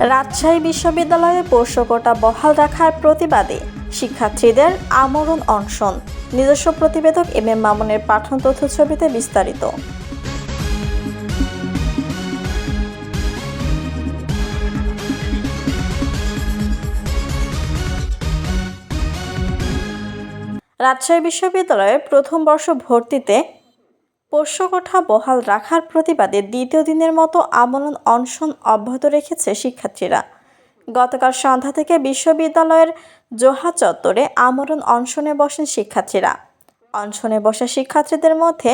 রাজশাহী বিশ্ববিদ্যালয়ে পোষ্যকোটা বহাল রাখার প্রতিবাদে শিক্ষার্থীদের আমরণ অনশন। নিজস্ব প্রতিবেদক এম এম মামুনের পাঠন তথ্য ছবিতে বিস্তারিত। রাজশাহী বিশ্ববিদ্যালয়ে প্রথম বর্ষ ভর্তিতে পোষ্যকোঠা বহাল রাখার প্রতিবাদে দ্বিতীয় দিনের মতো আমরণ অনশন অব্যাহত রেখেছে শিক্ষার্থীরা। গতকাল সন্ধ্যা থেকে বিশ্ববিদ্যালয়ের জোহা চত্বরে আমরণ অনশনে বসেন শিক্ষার্থীরা। অনশনে বসা শিক্ষার্থীদের মধ্যে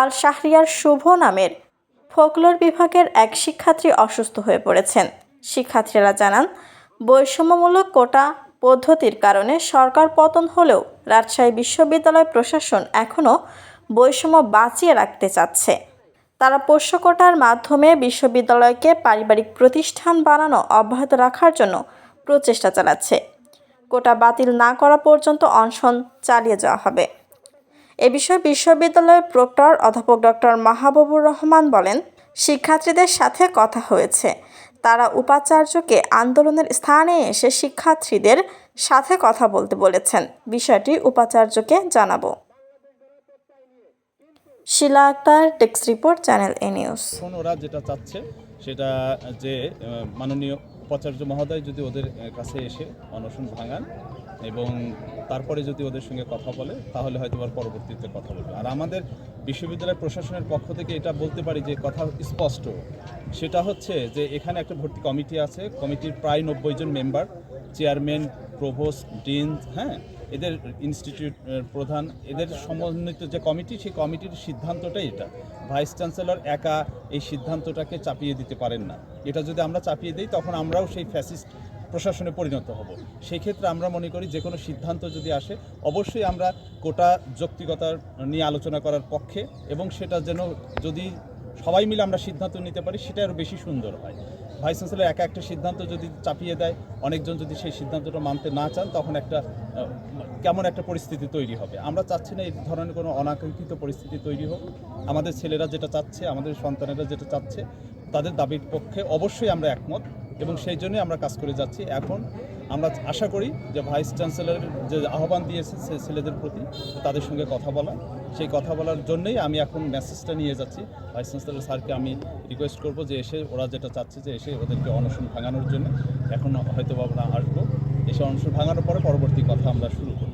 আল শাহরিয়ার শুভ নামের ফোকলোর বিভাগের এক শিক্ষার্থী অসুস্থ হয়ে পড়েছেন। শিক্ষার্থীরা জানান, বৈষম্যমূলক কোটা পদ্ধতির কারণে সরকার পতন হলেও রাজশাহী বিশ্ববিদ্যালয় প্রশাসন এখনও বৈষম্য বাঁচিয়ে রাখতে চাচ্ছে। তারা পোষ্য কোটার মাধ্যমে বিশ্ববিদ্যালয়কে পারিবারিক প্রতিষ্ঠান বানানো অব্যাহত রাখার জন্য প্রচেষ্টা চালাচ্ছে। কোটা বাতিল না করা পর্যন্ত অনশন চালিয়ে যাওয়া হবে। এ বিষয়ে বিশ্ববিদ্যালয়ের প্রক্টর অধ্যাপক ডক্টর মাহবুবুর রহমান বলেন, শিক্ষার্থীদের সাথে কথা হয়েছে। তারা উপাচার্যকে আন্দোলনের স্থানে এসে শিক্ষার্থীদের সাথে কথা বলতে বলেছেন। বিষয়টি উপাচার্যকে জানাব। Shila Akhter, text report, channel A news. এখন ওরা যেটা চাচ্ছে, সেটা যে মাননীয় উপাচার্য মহোদয় যদি ওদের কাছে এসে অনশন ভাঙান এবং তারপরে যদি ওদের সঙ্গে কথা বলে, তাহলে হয়তো আর পরবর্তীতে কথা বলবে। আর আমাদের বিশ্ববিদ্যালয় প্রশাসনের পক্ষ থেকে এটা বলতে পারি যে, কথা স্পষ্ট। সেটা হচ্ছে যে, এখানে একটা ভর্তি কমিটি আছে, কমিটির প্রায় নব্বই জন মেম্বার, চেয়ারম্যান, প্রভোস্ট, ডিন হ্যাঁ? এদের ইনস্টিটিউট প্রধান, এদের সমন্বিত যে কমিটি সেই কমিটির সিদ্ধান্তটাই এটা। ভাইস চ্যান্সেলর একা এই সিদ্ধান্তটাকে চাপিয়ে দিতে পারেন না। এটা যদি আমরা চাপিয়ে দিই, তখন আমরাও সেই ফ্যাসিস্ট প্রশাসনে পরিণত হব। সেই ক্ষেত্রে আমরা মনে করি যে কোনো সিদ্ধান্ত যদি আসে, অবশ্যই আমরা কোটা যৌক্তিকতার নিয়ে আলোচনা করার পক্ষে এবং সেটা যেন যদি সবাই মিলে আমরা সিদ্ধান্ত নিতে পারি, সেটা আরও বেশি সুন্দর হয়। ভাইস চ্যান্সেলর একা একটা সিদ্ধান্ত যদি চাপিয়ে দেয়, অনেকজন যদি সেই সিদ্ধান্তটা মানতে না চান, তখন একটা কেমন একটা পরিস্থিতি তৈরি হবে। আমরা চাচ্ছি না এই ধরনের কোনো অনাকাঙ্ক্ষিত পরিস্থিতি তৈরি হোক। আমাদের ছেলেরা যেটা চাচ্ছে, আমাদের সন্তানেরা যেটা চাচ্ছে, তাদের দাবির পক্ষে অবশ্যই আমরা একমত। এবং সেই জন্যই আমরা কাজ করে যাচ্ছি। এখন আমরা আশা করি যে ভাইস চ্যান্সেলরের যে আহ্বান দিয়েছে সে ছেলেদের প্রতি, তাদের সঙ্গে কথা বলা। সেই কথা বলার জন্যই আমি এখন মেসেজটা নিয়ে যাচ্ছি। ভাইস চ্যান্সেলর স্যারকে আমি রিকোয়েস্ট করব যে এসে ওরা যেটা চাচ্ছে যে এসে ওদেরকে অনশন ভাঙানোর জন্য। এখন হয়তো আমরা আসব এসে অনশন ভাঙানোর পরে পরবর্তী কথা আমরা শুরু করব।